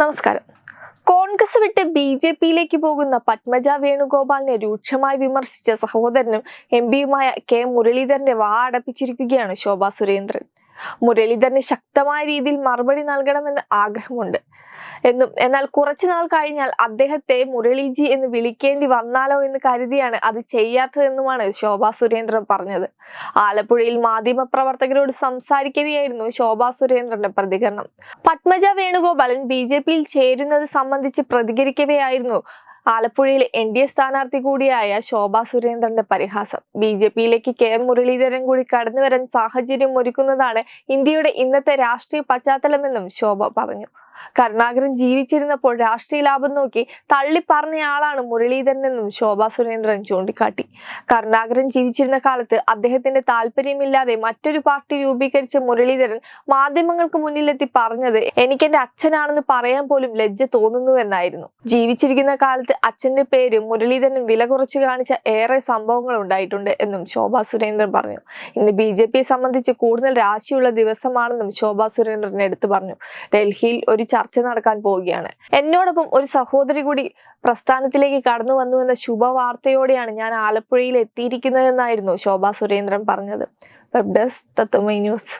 നമസ്കാരം. കോൺഗ്രസ് വിട്ട് B J പിയിലേക്ക് പോകുന്ന പത്മജ വേണുഗോപാലിനെ രൂക്ഷമായി വിമർശിച്ച സഹോദരനും എം പിയുമായ കെ മുരളീധരന്റെ വാ അടപ്പിച്ചിരിക്കുകയാണ് ശോഭാ സുരേന്ദ്രൻ. മുരളീധരന് ശക്തമായ രീതിയിൽ മറുപടി നൽകണമെന്ന് ആഗ്രഹമുണ്ട്. എന്നും എന്നാൽ കുറച്ചു നാൾ കഴിഞ്ഞാൽ അദ്ദേഹത്തെ മുരളിജി എന്ന് വിളിക്കേണ്ടി വന്നാലോ എന്ന് കരുതിയാണ് അത് ചെയ്യാത്തതെന്നുമാണ് ശോഭാ സുരേന്ദ്രൻ പറഞ്ഞത്. ആലപ്പുഴയിൽ മാധ്യമ പ്രവർത്തകരോട് സംസാരിക്കവെയായിരുന്നു ശോഭാ സുരേന്ദ്രന്റെ പ്രതികരണം. പത്മജ വേണുഗോപാലൻ ബി ജെ പിയിൽ ചേരുന്നത് സംബന്ധിച്ച് പ്രതികരിക്കവെയായിരുന്നു ആലപ്പുഴയിലെ എൻ ഡി എ സ്ഥാനാർത്ഥി കൂടിയായ ശോഭാ സുരേന്ദ്രന്റെ പരിഹാസം. ബി ജെ പിയിലേക്ക് കെ എം മുരളീധരൻ കൂടി കടന്നുവരാൻ സാഹചര്യം ഒരുക്കുന്നതാണ് ഇന്ത്യയുടെ ഇന്നത്തെ രാഷ്ട്രീയ പശ്ചാത്തലമെന്നും ശോഭ പറഞ്ഞു. കരുണാകരൻ ജീവിച്ചിരുന്നപ്പോൾ രാഷ്ട്രീയ ലാഭം നോക്കി തള്ളി പറഞ്ഞയാളാണ് മുരളീധരനെന്നും ശോഭാ സുരേന്ദ്രൻ ചൂണ്ടിക്കാട്ടി. കരുണാകരൻ ജീവിച്ചിരുന്ന കാലത്ത് അദ്ദേഹത്തിന്റെ താല്പര്യമില്ലാതെ മറ്റൊരു പാർട്ടി രൂപീകരിച്ച മുരളീധരൻ മാധ്യമങ്ങൾക്ക് മുന്നിലെത്തി പറഞ്ഞത് എനിക്ക് എന്റെ അച്ഛനാണെന്ന് പറയാൻ പോലും ലജ്ജ തോന്നുന്നുവെന്നായിരുന്നു ജീവിച്ചിരിക്കുന്ന കാലത്ത് അച്ഛന്റെ പേര് മുരളീധരൻ വില കുറച്ച് കാണിച്ച ഏറെ സംഭവങ്ങൾ ഉണ്ടായിട്ടുണ്ട് എന്നും ശോഭാ സുരേന്ദ്രൻ പറഞ്ഞു. ഇന്ന് ബി ജെ പിയെ സംബന്ധിച്ച് കൂടുതൽ രാശിയുള്ള ദിവസമാണെന്നും ശോഭാ സുരേന്ദ്രൻ എടുത്തു പറഞ്ഞു. ഡൽഹിയിൽ ഒരു ചർച്ച നടക്കാൻ പോവുകയാണ്. എന്നോടൊപ്പം ഒരു സഹോദരി കൂടി പ്രസ്ഥാനത്തിലേക്ക് കടന്നു വന്നു എന്ന ശുഭവാർത്തയോടെയാണ് ഞാൻ ആലപ്പുഴയിൽ എത്തിയിരിക്കുന്നതെന്നായിരുന്നു ശോഭാ സുരേന്ദ്രൻ പറഞ്ഞത്. Web desk Tatwamayi news.